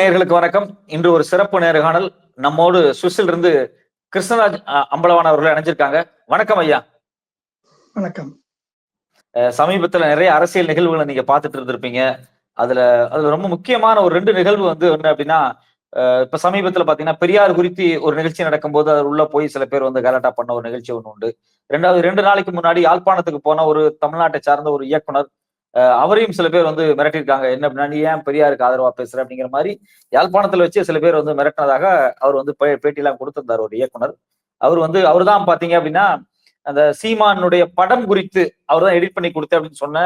நேயர்களுக்கு வணக்கம். இன்று ஒரு சிறப்பு நேர்காணல் நம்மோடு சுவிஸில் இருந்து கிருஷ்ணராஜ் அ- அம்பலவாணன் அவர்கள் இணைஞ்சிருக்காங்க. வணக்கம் ஐயா. வணக்கம். சமீபத்துல நிறைய அரசியல் நிகழ்வுகளை நீங்க பார்த்துட்டு இருந்திருப்பீங்க. அதுல அதுல ரொம்ப முக்கியமான ஒரு ரெண்டு நிகழ்வு வந்து என்ன அப்படின்னா இப்ப சமீபத்துல பாத்தீங்கன்னா பெரியார் குறித்து ஒரு நிகழ்ச்சி நடக்கும்போது அது உள்ள போய் சில பேர் வந்து கலாட்டா பண்ண ஒரு நிகழ்ச்சி ஒண்ணு உண்டு. ரெண்டாவது ரெண்டு நாளைக்கு முன்னாடி யாழ்ப்பாணத்துக்கு போன ஒரு தமிழ்நாட்டை சார்ந்த ஒரு இயக்குனர் அவரையும் சில பேர் வந்து மிரட்டியிருக்காங்க. என்ன அப்படின்னா நீ ஏன் பெரியாருக்கு ஆதரவா பேசுற? அப்படிங்கிற மாதிரி யாழ்ப்பாணத்துல வச்சு சில பேர் வந்து மிரட்டினதாக அவர் வந்து பே- பேட்டியெல்லாம் கொடுத்திருந்தார் ஒரு இயக்குனர். அவர் வந்து அவர் தான் பாத்தீங்க அப்படின்னா அந்த சீமானுடைய படம் குறித்து அவர் தான் எடிட் பண்ணி கொடுத்தேன் அப்படின்னு சொன்ன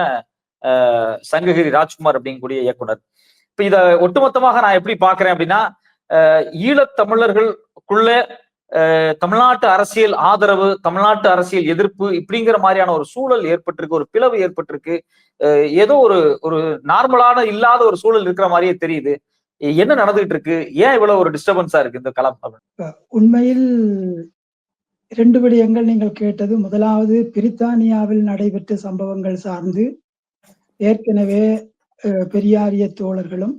சங்ககிரி ராஜ்குமார் அப்படிங்கக்கூடிய இயக்குனர். இப்ப இத ஒட்டுமொத்தமாக நான் எப்படி பாக்குறேன் அப்படின்னா அஹ், ஈழத்தமிழர்களுக்குள்ள தமிழ்நாட்டு அரசியல் ஆதரவு தமிழ்நாட்டு அரசியல் எதிர்ப்பு இப்படிங்கிற மாதிரியான ஒரு சூழல் ஏற்பட்டிருக்கு ஒரு பிளவு ஏற்பட்டிருக்கு. ஏதோ ஒரு ஒரு நார்மலான இல்லாத ஒரு சூழல் இருக்கிற மாதிரியே தெரியுது. என்ன நடந்துகிட்டு இருக்கு ஏன் இவ்வளவு ஒரு டிஸ்டர்பன்ஸா இருக்கு இந்த களம் உண்மையில் இரண்டு விடயங்கள் நீங்கள் கேட்டது. முதலாவது பிரித்தானியாவில் நடைபெற்ற சம்பவங்கள் சார்ந்து ஏற்கனவே பெரியாரிய தோழர்களும்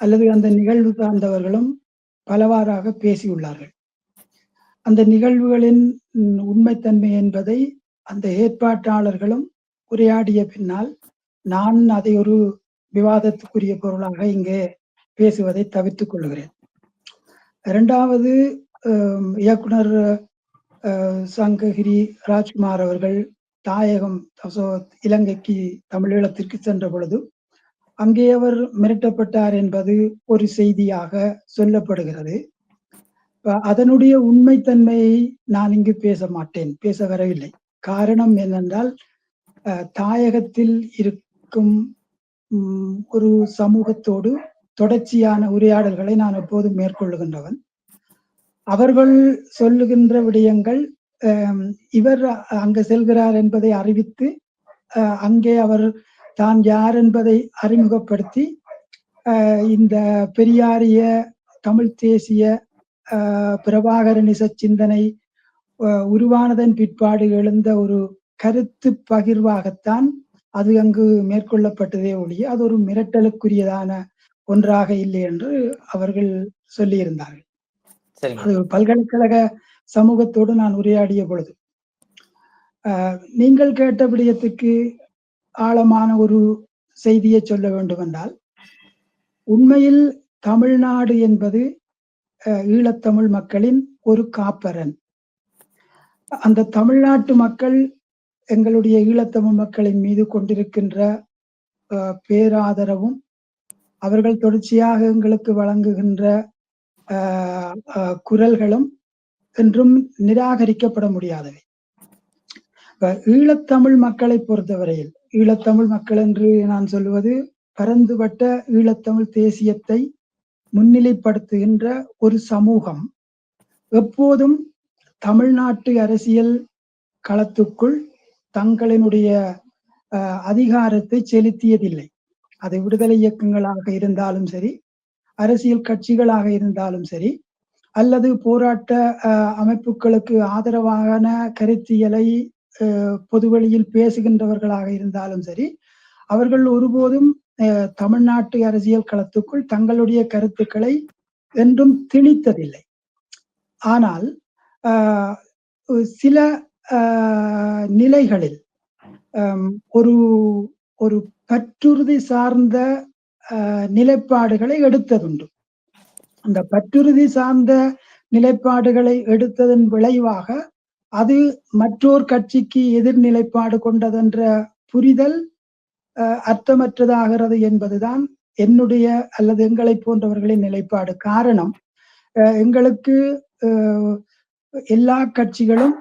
அல்லது அந்த நிகழ்வு சார்ந்தவர்களும் பலவாறாக பேசியுள்ளார்கள். அந்த நிகழ்வுகளின் உண்மைத்தன்மை என்பதை அந்த ஏற்பாட்டாளர்களும் உரையாடிய பின்னால் நான் அதை ஒரு விவாதத்துக்குரிய பொருளாக இங்கே பேசுவதை தவிர்த்துக் கொள்கிறேன். இரண்டாவது இயக்குனர் சங்ககிரி ராஜ்குமார் அவர்கள் தாயகம் இலங்கைக்கு தமிழீழத்திற்கு சென்ற பொழுது அங்கே அவர் மிரட்டப்பட்டார் என்பது ஒரு செய்தியாக சொல்லப்படுகிறது. அதனுடைய உண்மைத்தன்மையை நான் இங்கு பேச மாட்டேன் பேச வரவில்லை. காரணம் என்னென்றால் தாயகத்தில் இருக்கும் ஒரு சமூகத்தோடு தொடர்ச்சியான உரையாடல்களை நான் எப்போதும் மேற்கொள்ளுகின்றவன். அவர்கள் சொல்லுகின்ற விடயங்கள் இவர் அங்கு செல்கிறார் என்பதை அறிவித்து அஹ், அங்கே அவர் தான் யார் என்பதை அறிமுகப்படுத்தி இந்த பெரியாரிய தமிழ் தேசிய அஹ், பிரபாகரனிச சிந்தனை அஹ், உருவானதன் பிற்பாடு எழுந்த ஒரு கருத்து பகிர்வாகத்தான் அது அங்கு மேற்கொள்ளப்பட்டதே ஒழிய அது ஒரு மிரட்டலுக்குரியதான ஒன்றாக இல்லை என்று அவர்கள் சொல்லியிருந்தார்கள். அது பல்கலைக்கழக சமூகத்தோடு நான் உரையாடிய பொழுது. ஆஹ், நீங்கள் கேட்ட விடயத்துக்கு ஆழமான ஒரு செய்தியை சொல்ல வேண்டும் என்றால் உண்மையில் தமிழ்நாடு என்பது ஈழத்தமிழ் மக்களின் ஒரு காப்பரன். அந்த தமிழ்நாட்டு மக்கள் எங்களுடைய ஈழத்தமிழ் மக்களின் மீது கொண்டிருக்கின்ற பேராதரவும் அவர்கள் தொடர்ச்சியாக எங்களுக்கு வழங்குகின்ற குரல்களும் என்றும் நிராகரிக்கப்பட முடியாதவை. ஈழத்தமிழ் மக்களை பொறுத்தவரையில் ஈழத்தமிழ் மக்கள் என்று நான் சொல்லுவது பரந்துபட்ட ஈழத்தமிழ் தேசியத்தை முன்னிலைப்படுத்துகின்ற ஒரு சமூகம் எப்போதும் தமிழ்நாட்டு அரசியல் களத்துக்குள் தங்களினுடைய அதிகாரத்தை செலுத்தியதில்லை. அது விடுதலை இயக்கங்களாக இருந்தாலும் சரி அரசியல் கட்சிகளாக இருந்தாலும் சரி அல்லது போராட்ட அமைப்புகளுக்கு ஆதரவான கருத்தியலை பொதுவெளியில் பேசுகின்றவர்களாக இருந்தாலும் சரி அவர்கள் ஒருபோதும் தமிழ்நாட்டு அரசியல் களத்துக்குள் தங்களுடைய கருத்துக்களை என்றும் திணித்ததில்லை. ஆனால் ஆஹ், சில ஆஹ், நிலைகளில் ஒரு ஒரு பற்றுறுதி சார்ந்த ஆஹ், நிலைப்பாடுகளை எடுத்ததுண்டு. அந்த பற்றுறுதி சார்ந்த நிலைப்பாடுகளை எடுத்ததன் விளைவாக அது மற்றோர் கட்சிக்கு எதிர் நிலைப்பாடு கொண்டதென்ற புரிதல் அர்த்தமற்றதாகிறது என்பதுதான் என்னுடைய அல்லது எங்களை போன்றவர்களின் நிலைப்பாடு. காரணம் எங்களுக்கு எல்லா கட்சிகளும்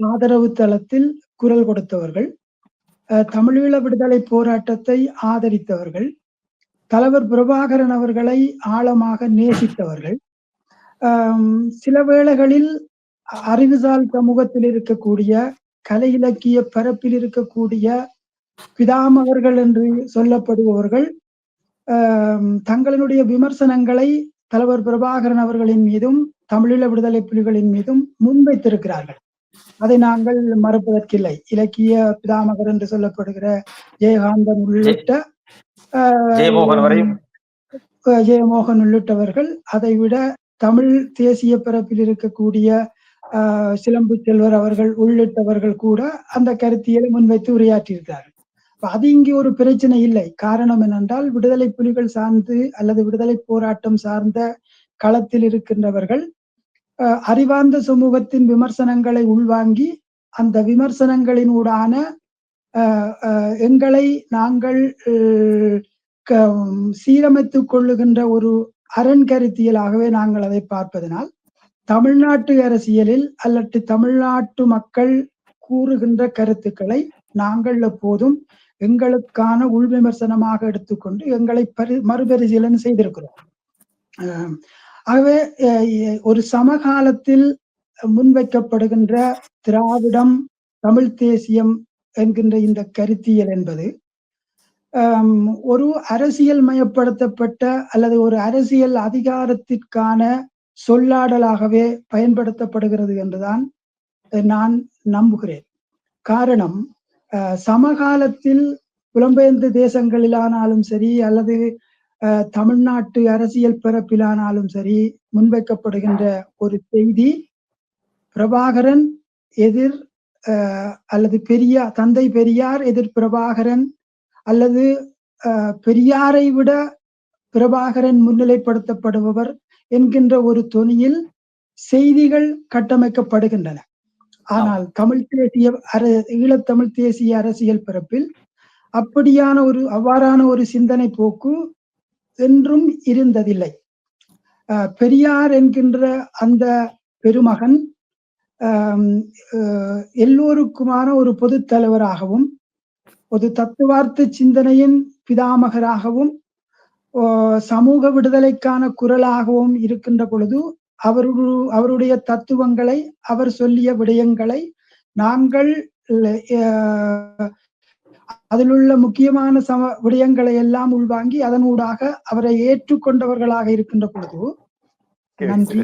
ஆதரவு தளத்தில் குரல் கொடுத்தவர்கள் தமிழீழ விடுதலை போராட்டத்தை ஆதரித்தவர்கள் தலைவர் பிரபாகரன் அவர்களை ஆழமாக நேசித்தவர்கள் சில வேளைகளில் அறிவுசால் சமூகத்தில் இருக்கக்கூடிய கலை இலக்கிய பரப்பில் இருக்கக்கூடிய பிதாமகர்கள் என்று சொல்லப்படுபவர்கள் தங்களினுடைய விமர்சனங்களை தலைவர் பிரபாகரன் அவர்களின் மீதும் தமிழீழ விடுதலை புலிகளின் மீதும் முன்வைத்திருக்கிறார்கள். அதை நாங்கள் மறுப்பதற்கில்லை. இலக்கிய பிதாமகர் என்று சொல்லப்படுகிற ஜெயகாந்தன் உள்ளிட்ட ஆஹ், ஜெயமோகன் உள்ளிட்டவர்கள் அதை விட தமிழ் தேசிய பரப்பில் இருக்கக்கூடிய சிலம்பு செல்வர் அவர்கள் உள்ளிட்டவர்கள் கூட அந்த கருத்தியலை முன்வைத்து உரையாற்றியிருக்கிறார்கள். அது இங்கே ஒரு பிரச்சனை இல்லை. காரணம் என்னென்றால் விடுதலை புலிகள் சார்ந்து அல்லது விடுதலை போராட்டம் சார்ந்த களத்தில் இருக்கின்றவர்கள் அஹ், அறிவார்ந்த சமூகத்தின் விமர்சனங்களை உள்வாங்கி அந்த விமர்சனங்களினூடான ஊடான அஹ், எங்களை நாங்கள் க- சீரமைத்துக் கொள்ளுகின்ற ஒரு அரண் கருத்தியலாகவே நாங்கள் அதை பார்ப்பதனால் தமிழ்நாட்டு அரசியலில் அல்லது தமிழ்நாட்டு மக்கள் கூறுகின்ற கருத்துக்களை நாங்கள் எப்போதும் எங்களுக்கான உள் விமர்சனமாக எடுத்துக்கொண்டு எங்களை பரி மறுபரிசீலனை செய்திருக்கிறோம். ஆகவே அஹ் ஒரு சமகாலத்தில் முன்வைக்கப்படுகின்ற திராவிடம் தமிழ் தேசியம் என்கின்ற இந்த கருத்தியல் என்பது ஒரு அரசியல் மயப்படுத்தப்பட்ட அல்லது ஒரு அரசியல் அதிகாரத்திற்கான சொல்லாடலாகவே பயன்படுத்தப்படுகிறது என்றுதான் நான் நம்புகிறேன். காரணம் சமகாலத்தில் புலம்பெயர்ந்த தேசங்களிலானாலும் சரி அல்லது அஹ், தமிழ்நாட்டு அரசியல் பிறப்பிலானாலும் சரி முன்வைக்கப்படுகின்ற ஒரு செய்தி பிரபாகரன் எதிர் அஹ், அல்லது பெரியார் தந்தை பெரியார் எதிர் பிரபாகரன் அல்லது அஹ், பெரியாரை விட பிரபாகரன் முன்னிலைப்படுத்தப்படுபவர் என்கின்ற ஒரு தொனியில் செய்திகள் கட்டமைக்கப்படுகின்றன. ஆனால் தமிழ் தேசிய ஈழத்தமிழ் தேசிய அரசியல் பரப்பில் அப்படியான ஒரு அவ்வாறான ஒரு சிந்தனை போக்கு என்றும் இருந்ததில்லை. பெரியார் என்கின்ற அந்த பெருமகன் எல்லோருக்குமான ஒரு பொது தலைவராகவும் ஒரு தத்துவார்த்த சிந்தனையின் பிதாமகராகவும் ஓ, சமூக விடுதலைக்கான குரலாகவும் இருக்கின்ற பொழுது அவரு அவருடைய தத்துவங்களை அவர் சொல்லிய விடயங்களை நாங்கள் அதிலுள்ள முக்கியமான சம விடயங்களை எல்லாம் உள்வாங்கி அதனூடாக அவரை ஏற்றுக்கொண்டவர்களாக இருக்கின்ற பொழுது நன்றி.